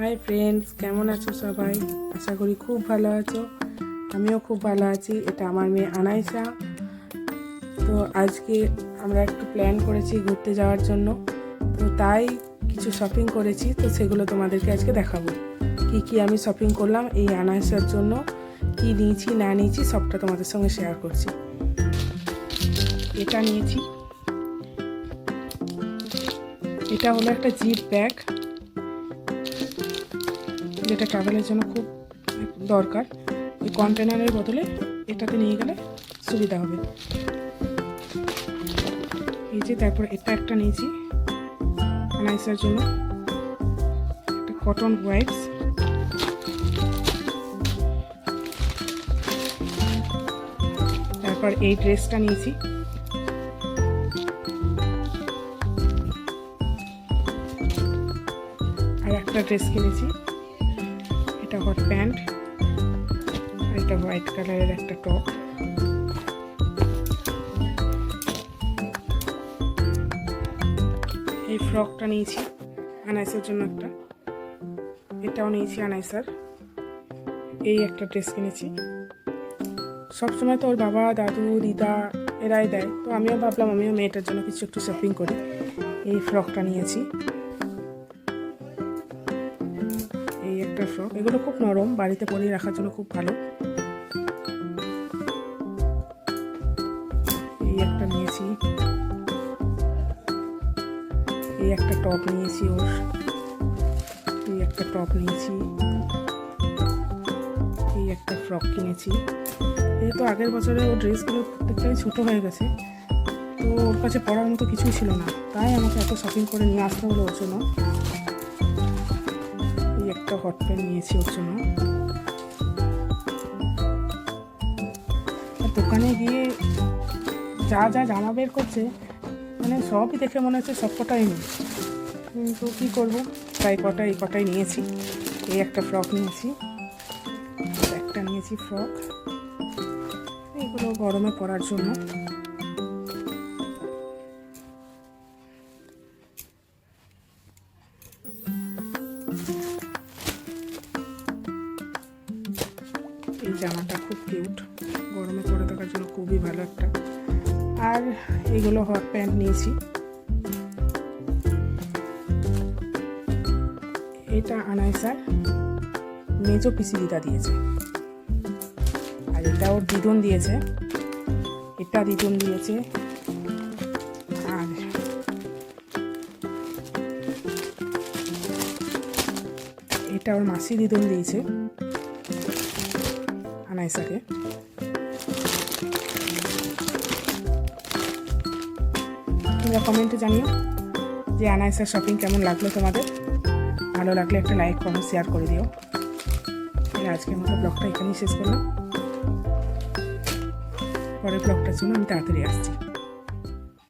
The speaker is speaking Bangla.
হাই ফ্রেন্ডস কেমন আছো সবাই? আশা করি খুব ভালো আছো। আমিও খুব ভালো আছি। এটা আমার মেয়ে আনাইসা তো আজকে আমরা একটু প্ল্যান করেছি ঘুরতে যাওয়ার জন্য। তো তাই কিছু শপিং করেছি। তো সেগুলো তোমাদেরকে আজকে দেখাবো। কি কি আমি শপিং করলাম এই আনাইসার জন্য। কি নিয়েছি, না নিয়েছি, সবটা তোমাদের সঙ্গে শেয়ার করছি। এটা নিয়েছি। এটা হলো একটা জিপ ব্যাগ যেটা ট্রাভেলের জন্য খুব দরকার এই কন্টেনারের বদলে এটাতে নিয়ে গেলে সুবিধা হবে। এই যে তারপর এটা একটা নিয়েছি, আনাইসার জন্য। একটা কটন ওয়াইপস তারপর এই ড্রেসটা নিয়েছি। আর একটা ড্রেস কিনেছি। এটা হট প্যান্ট এটা হোয়াইট কালারের একটা টপ এই ফ্রকটা নিয়েছি, আনাইসের জন্য একটা। এটাও নিয়েছি আনাইসার। এই একটা ড্রেস কিনেছি। সবসময় তো ওর বাবা, দাদু, দিদা এরাই দেয়। তো আমিও ভাবলাম, আমিও মেয়েটার জন্য কিছু একটু শপিং করি। এই ফ্রকটা নিয়েছি। ফ্রক। এগুলো খুব নরম, বাড়িতে পরিয়ে রাখার জন্য খুব ভালো। এই একটা নিয়েছি। এই একটা টপ নিয়েছি ওর। এই একটা টপ নিয়েছি। এই একটা ফ্রক কিনেছি। এই তো আগের বছরে ওর ড্রেসগুলো প্রত্যেকটাই ছোটো হয়ে গেছে। তো ওর কাছে পড়ার মতো কিছুই ছিল না। তাই আমাকে এত শপিং করে নিয়ে আসতে হলো ওর জন্য। একটা হট প্যান্ট নিয়েছি ওর জন্য। দোকানে গিয়ে যা যা জামা বের করছে মানে সবই দেখে মনে হচ্ছে সব কটাই নেই। কিন্তু কী করব? তাই কটা এই কটাই নিয়েছি। এই একটা ফ্রক নিয়েছি। একটা নিয়েছি ফ্রক এগুলো গরমে পরার জন্য। এই জামাটা খুব কিউট। গরমে পরে থাকার জন্য খুবই ভালো একটা। আর এগুলো হট প্যান্ট নিয়েছি। এটা আনাইসার মেজো পিসি দিদা দিয়েছে। আর এটা ওর দিদুন দিয়েছে। এটা দিদুন দিয়েছে। আর এটা ওর মাসি দিদুন দিয়েছে। আনাইসাকে তোমরা কমেন্টে জানিও যে আনাইসার শপিং কেমন লাগল তোমাদের। ভালো লাগলে একটা লাইক কমেন্ট শেয়ার করে দিও। তাহলে আজকের মতো ব্লগটা এখানেই শেষ করলাম। পরের ব্লগটার জন্য আমি তাড়াতাড়ি আসছি।